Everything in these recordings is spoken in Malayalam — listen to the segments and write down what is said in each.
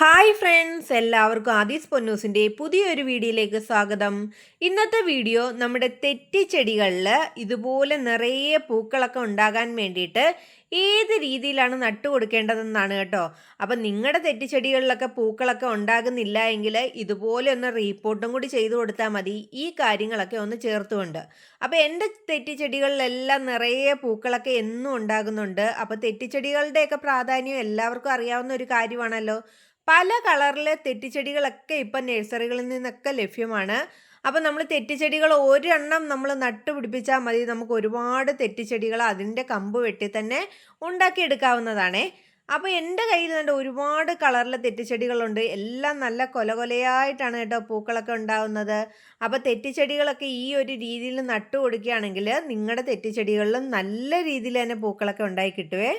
ഹായ് ഫ്രണ്ട്സ് എല്ലാവർക്കും ആദീസ് പൊന്നൂസിന്റെ പുതിയൊരു വീഡിയോയിലേക്ക് സ്വാഗതം. ഇന്നത്തെ വീഡിയോ നമ്മുടെ തെറ്റിച്ചെടികളിൽ ഇതുപോലെ നിറയെ പൂക്കളൊക്കെ ഉണ്ടാകാൻ വേണ്ടിയിട്ട് ഏത് രീതിയിലാണ് നട്ടു കൊടുക്കേണ്ടതെന്നാണ് കേട്ടോ. അപ്പം നിങ്ങളുടെ തെറ്റിച്ചെടികളിലൊക്കെ പൂക്കളൊക്കെ ഉണ്ടാകുന്നില്ല എങ്കിൽ ഇതുപോലെ ഒന്ന് റീപ്പോർട്ടും കൂടി ചെയ്തു കൊടുത്താൽ മതി. ഈ കാര്യങ്ങളൊക്കെ ഒന്ന് ചേർത്തുകൊണ്ട്. അപ്പോൾ എന്റെ തെറ്റിച്ചെടികളിലെല്ലാം നിറയെ പൂക്കളൊക്കെ എന്നും ഉണ്ടാകുന്നുണ്ട്. അപ്പോൾ തെറ്റിച്ചെടികളുടെയൊക്കെ പ്രാധാന്യം എല്ലാവർക്കും അറിയാവുന്ന ഒരു കാര്യമാണല്ലോ. പല കളറിലെ തെറ്റിച്ചെടികളൊക്കെ ഇപ്പം നഴ്സറികളിൽ നിന്നൊക്കെ ലഭ്യമാണ്. അപ്പം നമ്മൾ തെറ്റിച്ചെടികൾ ഒരെണ്ണം നമ്മൾ നട്ടുപിടിപ്പിച്ചാൽ മതി. നമുക്ക് ഒരുപാട് തെറ്റിച്ചെടികൾ അതിന്റെ കമ്പ് വെട്ടി തന്നെ ഉണ്ടാക്കിയെടുക്കാവുന്നതാണേ അപ്പോൾ എന്റെ കയ്യിൽ നിന്നുണ്ട് ഒരുപാട് കളറിലെ തെറ്റിച്ചെടികളുണ്ട്. എല്ലാം നല്ല കൊല കൊലയായിട്ടാണ് കേട്ടോ പൂക്കളൊക്കെ ഉണ്ടാകുന്നത് അപ്പോൾ തെറ്റിച്ചെടികളൊക്കെ ഈ ഒരു രീതിയിൽ നട്ടു കൊടുക്കുകയാണെങ്കിൽ നിങ്ങളുടെ തെറ്റിച്ചെടികളിലും നല്ല രീതിയിൽ തന്നെ പൂക്കളൊക്കെ ഉണ്ടായി കിട്ടുവേ.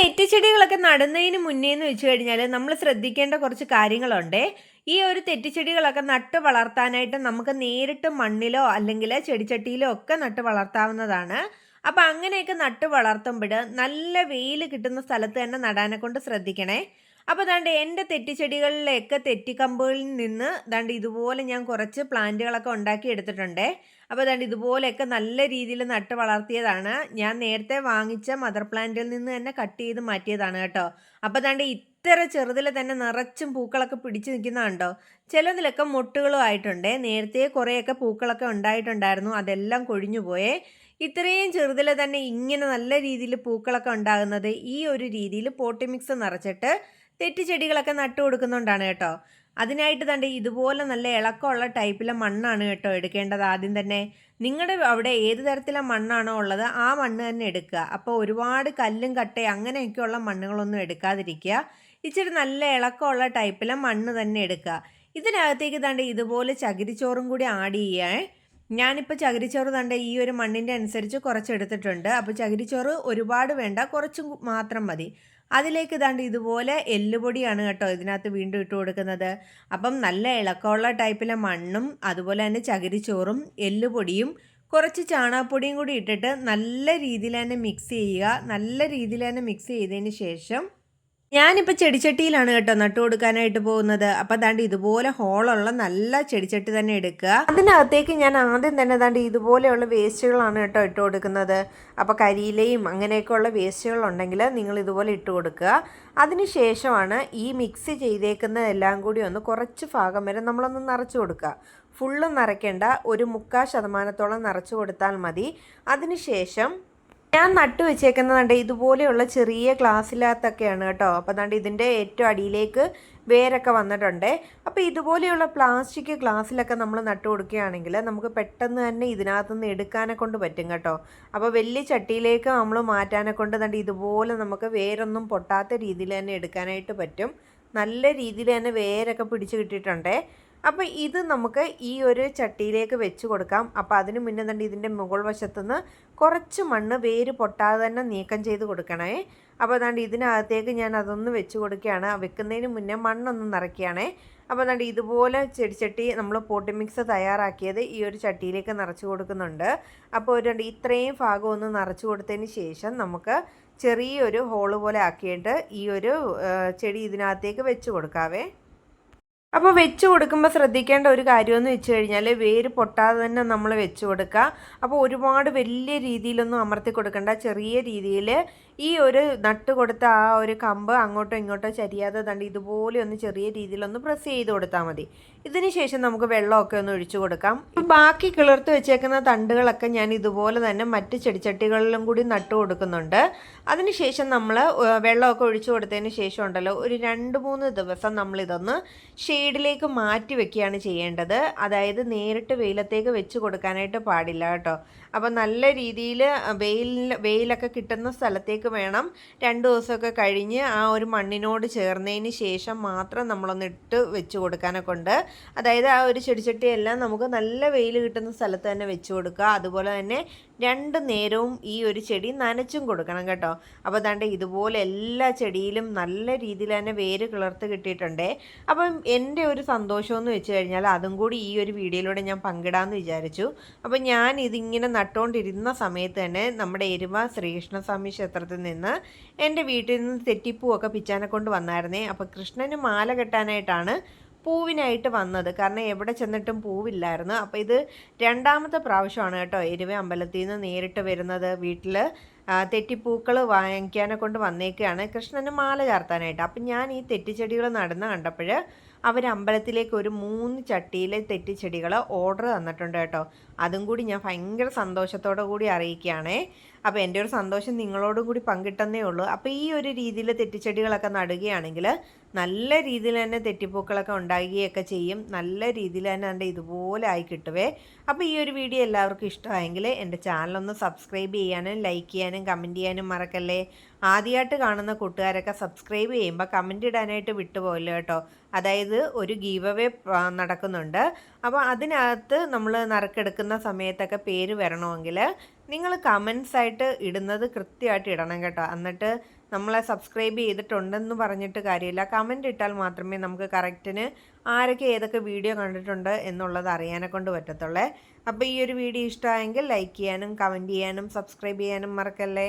തെറ്റിച്ചെടികളൊക്കെ നടുന്നതിന് മുന്നേ എന്ന് വെച്ച് കഴിഞ്ഞാൽ നമ്മൾ ശ്രദ്ധിക്കേണ്ട കുറച്ച് കാര്യങ്ങളുണ്ട്. ഈ ഒരു തെറ്റിച്ചെടികളൊക്കെ നട്ട് വളർത്താനായിട്ട് നമുക്ക് നേരിട്ട് മണ്ണിലോ അല്ലെങ്കിൽ ചെടിച്ചട്ടിയിലോ ഒക്കെ നട്ട് വളർത്താവുന്നതാണ്. അപ്പോൾ അങ്ങനെയൊക്കെ നട്ട് വളർത്തുമ്പോൾ നല്ല വെയിൽ കിട്ടുന്ന സ്ഥലത്ത് തന്നെ നടാനെ കൊണ്ട് ശ്രദ്ധിക്കണേ. അപ്പോൾ ദാണ്ട് എന്റെ തെറ്റിച്ചെടികളിലൊക്കെ തെറ്റിക്കമ്പുകളിൽ നിന്ന് ദാണ്ട് ഇതുപോലെ ഞാൻ കുറച്ച് പ്ലാന്റുകളൊക്കെ ഉണ്ടാക്കി എടുത്തിട്ടുണ്ട്. അപ്പോൾ ദാണ്ട് ഇതുപോലെയൊക്കെ നല്ല രീതിയിൽ നട്ട് വളർത്തിയതാണ്. ഞാൻ നേരത്തെ വാങ്ങിച്ച മദർ പ്ലാന്റിൽ നിന്ന് തന്നെ കട്ട് ചെയ്ത് മാറ്റിയതാണ് കേട്ടോ. അപ്പോൾ ദാണ്ട് ഇത്ര ചെറുതിൽ തന്നെ നിറച്ചും പൂക്കളൊക്കെ പിടിച്ച് നിൽക്കുന്നതുണ്ടോ ചിലതിലൊക്കെ മുട്ടുകളും ആയിട്ടുണ്ട്. നേരത്തെ കുറേയൊക്കെ പൂക്കളൊക്കെ ഉണ്ടായിട്ടുണ്ടായിരുന്നു. അതെല്ലാം കൊഴിഞ്ഞു പോയേ. ഇത്രയും ചെറുതിൽ തന്നെ ഇങ്ങനെ നല്ല രീതിയിൽ പൂക്കളൊക്കെ ഉണ്ടാകുന്നത് ഈ ഒരു രീതിയിൽ പോട്ടി മിക്സ് നിറച്ചിട്ട് തെറ്റിച്ചെടികളൊക്കെ നട്ടു കൊടുക്കുന്നുണ്ടാണ് കേട്ടോ. അതിനായിട്ട് തന്നെ ഇതുപോലെ നല്ല ഇളക്കമുള്ള ടൈപ്പിലെ മണ്ണാണ് കേട്ടോ എടുക്കേണ്ടത്. ആദ്യം തന്നെ നിങ്ങളുടെ അവിടെ ഏത് തരത്തിലെ മണ്ണാണോ ഉള്ളത് ആ മണ്ണ് തന്നെ എടുക്കുക. അപ്പോൾ ഒരുപാട് കല്ലും കട്ടയും അങ്ങനെയൊക്കെയുള്ള മണ്ണുകളൊന്നും എടുക്കാതിരിക്കുക. ഇച്ചിരി നല്ല ഇളക്കമുള്ള ടൈപ്പിലെ മണ്ണ് തന്നെ എടുക്കുക. ഇതിനകത്തേക്ക് തണ്ട് ഇതുപോലെ ചകിരിച്ചോറും കൂടി ആഡ് ചെയ്യേ ഞാനിപ്പോൾ ചകിരിച്ചോറ് തണ്ട ഈ ഒരു മണ്ണിന്റെ അനുസരിച്ച് കുറച്ചെടുത്തിട്ടുണ്ട്. അപ്പോൾ ചകിരിച്ചോറ് ഒരുപാട് വേണ്ട കുറച്ചും മാത്രം മതി. അതിലേക്ക് ഇതാണ്ട് ഇതുപോലെ എല്ലുപൊടിയാണ് കേട്ടോ ഇതിനകത്ത് വീണ്ടും ഇട്ട് കൊടുക്കുന്നത്. അപ്പം നല്ല ഇളക്കമുള്ള ടൈപ്പിലെ മണ്ണും അതുപോലെ തന്നെ ചകിരിച്ചോറും എല്ലുപൊടിയും കുറച്ച് ചാണകപ്പൊടിയും കൂടി ഇട്ടിട്ട് നല്ല രീതിയിൽ തന്നെ മിക്സ് ചെയ്യുക. നല്ല രീതിയിൽ തന്നെ മിക്സ് ചെയ്തതിന് ശേഷം ഞാനിപ്പോൾ ചെടിച്ചട്ടിയിലാണ് കേട്ടോ നട്ടു കൊടുക്കാനായിട്ട് പോകുന്നത്. അപ്പം അതാണ്ട് ഇതുപോലെ ഹോളുള്ള നല്ല ചെടിച്ചട്ടി തന്നെ എടുക്കുക. അതിനകത്തേക്ക് ഞാൻ ആദ്യം തന്നെ അതാണ്ട് ഇതുപോലെയുള്ള വേസ്റ്റുകളാണ് കേട്ടോ ഇട്ട് കൊടുക്കുന്നത്. അപ്പോൾ കരിയിലയും അങ്ങനെയൊക്കെയുള്ള വേസ്റ്റുകളുണ്ടെങ്കിൽ നിങ്ങൾ ഇതുപോലെ ഇട്ട് കൊടുക്കുക. അതിനുശേഷമാണ് ഈ മിക്സ് ചെയ്തേക്കുന്ന എല്ലാം കൂടി ഒന്ന് കുറച്ച് ഭാഗം വരെ നമ്മളൊന്ന് നിറച്ച് കൊടുക്കുക. ഫുള്ള് നിറയ്ക്കേണ്ട ഒരു മുക്കാൽ ശതമാനത്തോളം നിറച്ച് കൊടുത്താൽ മതി. അതിനുശേഷം ഞാൻ നട്ടു വെച്ചേക്കുന്നതുണ്ട് ഇതുപോലെയുള്ള ചെറിയ ഗ്ലാസ്സിലകത്തൊക്കെയാണ് കേട്ടോ. അപ്പോൾ അതുകൊണ്ട് ഇതിന്റെ ഏറ്റവും അടിയിലേക്ക് വേരൊക്കെ വന്നിട്ടുണ്ട്. അപ്പോൾ ഇതുപോലെയുള്ള പ്ലാസ്റ്റിക് ഗ്ലാസ്സിലൊക്കെ നമ്മൾ നട്ടു കൊടുക്കുകയാണെങ്കിൽ നമുക്ക് പെട്ടെന്ന് തന്നെ ഇതിനകത്തു നിന്ന് എടുക്കാനെ കൊണ്ട് പറ്റും കേട്ടോ. അപ്പോൾ വലിയ ചട്ടിയിലേക്ക് നമ്മൾ മാറ്റാനെ കൊണ്ട് തന്നെ ഇതുപോലെ നമുക്ക് വേരൊന്നും പൊട്ടാത്ത രീതിയിൽ തന്നെ എടുക്കാനായിട്ട് പറ്റും. നല്ല രീതിയിൽ തന്നെ വേരൊക്കെ പിടിച്ച് കിട്ടിയിട്ടുണ്ടേ. അപ്പോൾ ഇത് നമുക്ക് ഈ ഒരു ചട്ടിയിലേക്ക് വെച്ച് കൊടുക്കാം. അപ്പോൾ അതിന് മുന്നേ തന്നെ ഇതിന്റെ മുകൾ വശത്തുനിന്ന് കുറച്ച് മണ്ണ് വേര് പൊട്ടാതെ തന്നെ നീക്കം ചെയ്ത് കൊടുക്കണേ. അപ്പോൾ അതാണ്ട് ഇതിനകത്തേക്ക് ഞാൻ അതൊന്ന് വെച്ച് കൊടുക്കുകയാണ്. വെക്കുന്നതിന് മുന്നേ മണ്ണൊന്ന് നിറയ്ക്കുകയാണേ. അപ്പോൾ അതാണ്ട് ഇതുപോലെ ചെടിച്ചട്ടി നമ്മൾ പോട്ടി മിക്സ് തയ്യാറാക്കിയത് ഈ ഒരു ചട്ടിയിലേക്ക് നിറച്ച് കൊടുക്കുന്നുണ്ട്. അപ്പോൾ ഒരു രണ്ട് ഇത്രയും ഭാഗം ഒന്ന് നിറച്ച് കൊടുത്തതിന് ശേഷം നമുക്ക് ചെറിയൊരു ഹോൾ പോലെ ആക്കിയിട്ട് ഈ ഒരു ചെടി ഇതിനകത്തേക്ക് വെച്ച് കൊടുക്കാവേ. അപ്പോൾ വെച്ച് കൊടുക്കുമ്പോൾ ശ്രദ്ധിക്കേണ്ട ഒരു കാര്യമെന്ന് വെച്ച് കഴിഞ്ഞാൽ വേര് പൊട്ടാതെ തന്നെ നമ്മൾ വെച്ച് കൊടുക്കുക. അപ്പോൾ ഒരുപാട് വലിയ രീതിയിലൊന്നും അമർത്തി കൊടുക്കേണ്ട. ചെറിയ രീതിയിൽ ഈ ഒരു നട്ട് കൊടുത്ത ആ ഒരു കമ്പ് അങ്ങോട്ടോ ഇങ്ങോട്ടോ ചരിയാതെ തണ്ട് ഇതുപോലെ ഒന്ന് ചെറിയ രീതിയിലൊന്ന് പ്രസ് ചെയ്ത് കൊടുത്താൽ മതി. ഇതിന് ശേഷം നമുക്ക് വെള്ളമൊക്കെ ഒന്ന് ഒഴിച്ചു കൊടുക്കാം. ബാക്കി കിളിർത്ത് വെച്ചേക്കുന്ന തണ്ടുകളൊക്കെ ഞാൻ ഇതുപോലെ തന്നെ മറ്റ് ചെടിച്ചട്ടികളിലും കൂടി നട്ട് കൊടുക്കുന്നുണ്ട്. അതിനുശേഷം നമ്മൾ വെള്ളമൊക്കെ ഒഴിച്ചു കൊടുത്തതിന് ശേഷം ഉണ്ടല്ലോ ഒരു രണ്ട് മൂന്ന് ദിവസം നമ്മളിതൊന്ന് ഷെയ്ഡിലേക്ക് മാറ്റി വെക്കുകയാണ് ചെയ്യേണ്ടത്. അതായത് നേരിട്ട് വെയിലത്തേക്ക് വെച്ച് കൊടുക്കാനായിട്ട് പാടില്ല കേട്ടോ. അപ്പോൾ നല്ല രീതിയിൽ വെയിൽ വെയിലൊക്കെ കിട്ടുന്ന സ്ഥലത്തേക്ക് വേണം രണ്ട് ദിവസമൊക്കെ കഴിഞ്ഞ് ആ ഒരു മണ്ണിനോട് ചേർന്നതിന് ശേഷം മാത്രം നമ്മളൊന്ന് ഇട്ട് വെച്ച് കൊടുക്കാനൊക്കെ ഉണ്ട് അതായത് ആ ഒരു ചെടിച്ചട്ടിയെല്ലാം നമുക്ക് നല്ല വെയിൽ കിട്ടുന്ന സ്ഥലത്ത് തന്നെ വെച്ച് കൊടുക്കുക. അതുപോലെ തന്നെ രണ്ട് നേരവും ഈ ഒരു ചെടി നനച്ചും കൊടുക്കണം കേട്ടോ. അപ്പോൾ ദാണ്ട് ഇതുപോലെ എല്ലാ ചെടിയിലും നല്ല രീതിയിൽ തന്നെ വേര് കിളർത്ത് കിട്ടിയിട്ടുണ്ട്. അപ്പം എന്റെ ഒരു സന്തോഷമെന്ന് വെച്ച് കഴിഞ്ഞാൽ അതും കൂടി ഈ ഒരു വീഡിയോയിലൂടെ ഞാൻ പങ്കിടാമെന്ന് വിചാരിച്ചു. അപ്പോൾ ഞാൻ ഇതിങ്ങനെ നട്ടുകൊണ്ടിരുന്ന സമയത്ത് തന്നെ നമ്മുടെ എരുമ ശ്രീകൃഷ്ണസ്വാമി ക്ഷേത്രത്തിൽ നിന്ന് എന്റെ വീട്ടിൽ നിന്ന് തെറ്റിപ്പൂവൊക്കെ പിച്ചാനെ കൊണ്ട് വന്നായിരുന്നേ. അപ്പോൾ കൃഷ്ണന് മാല കെട്ടാനായിട്ടാണ് പൂവിനായിട്ട് വന്നത്. കാരണം എവിടെ ചെന്നിട്ടും പൂവില്ലായിരുന്നു. അപ്പോൾ ഇത് രണ്ടാമത്തെ പ്രാവശ്യമാണ് കേട്ടോ എരുവ അമ്പലത്തിൽ നിന്ന് നേരിട്ട് വരുന്നത്. വീട്ടിൽ തെറ്റിപ്പൂക്കൾ വാങ്ങിക്കാനെ കൊണ്ട് വന്നേക്കുകയാണ് കൃഷ്ണന് മാല ചാർത്താനായിട്ട്. അപ്പം ഞാൻ ഈ തെറ്റിച്ചെടികൾ നടന്ന് കണ്ടപ്പോൾ അവർ അമ്പലത്തിലേക്ക് ഒരു മൂന്ന് ചട്ടിയിലെ തെറ്റിച്ചെടികൾ ഓർഡർ തന്നിട്ടുണ്ട് കേട്ടോ. അതും കൂടി ഞാൻ ഭയങ്കര സന്തോഷത്തോടു കൂടി അറിയിക്കുകയാണേ. അപ്പോൾ എന്റെ ഒരു സന്തോഷം നിങ്ങളോടും കൂടി പങ്കിട്ടെന്നേ ഉള്ളൂ. അപ്പോൾ ഈ ഒരു രീതിയിൽ തെറ്റിച്ചെടികളൊക്കെ നടുകയാണെങ്കിൽ നല്ല രീതിയിൽ തന്നെ തെറ്റിപ്പൂക്കളൊക്കെ ഉണ്ടാകുകയൊക്കെ ചെയ്യും. നല്ല രീതിയിൽ തന്നെ എന്റെ ഇതുപോലെ ആയി കിട്ടുവേ. അപ്പോൾ ഈ ഒരു വീഡിയോ എല്ലാവർക്കും ഇഷ്ടമായെങ്കിൽ എന്റെ ചാനലൊന്ന് സബ്സ്ക്രൈബ് ചെയ്യാനും ലൈക്ക് ചെയ്യാനും കമന്റ് ചെയ്യാനും മറക്കല്ലേ. ആദ്യമായിട്ട് കാണുന്ന കൂട്ടുകാരൊക്കെ സബ്സ്ക്രൈബ് ചെയ്യുമ്പോൾ കമന്റ് ഇടാനായിട്ട് വിട്ടുപോകല്ലോ കേട്ടോ. അതായത് ഒരു ഗീവ് അവേ നടക്കുന്നുണ്ട്. അപ്പോൾ അതിനകത്ത് നമ്മൾ നറുക്കെടുക്കുന്ന സമയത്തൊക്കെ പേര് വരണമെങ്കിൽ നിങ്ങൾ കമൻസ് ആയിട്ട് ഇടുന്നത് കൃത്യമായിട്ട് ഇടണം കേട്ടോ. എന്നിട്ട് നമ്മളെ സബ്സ്ക്രൈബ് ചെയ്തിട്ടുണ്ടെന്ന് പറഞ്ഞിട്ട് കാര്യമില്ല. കമന്റ് ഇട്ടാൽ മാത്രമേ നമുക്ക് കറക്റ്റിന് ആരൊക്കെ ഏതൊക്കെ വീഡിയോ കണ്ടിട്ടുണ്ട് എന്നുള്ളത് അറിയാനെ കൊണ്ട് പറ്റത്തുള്ളേ. അപ്പോൾ ഈ ഒരു വീഡിയോ ഇഷ്ടമായെങ്കിൽ ലൈക്ക് ചെയ്യാനും കമന്റ് ചെയ്യാനും സബ്സ്ക്രൈബ് ചെയ്യാനും മറക്കല്ലേ?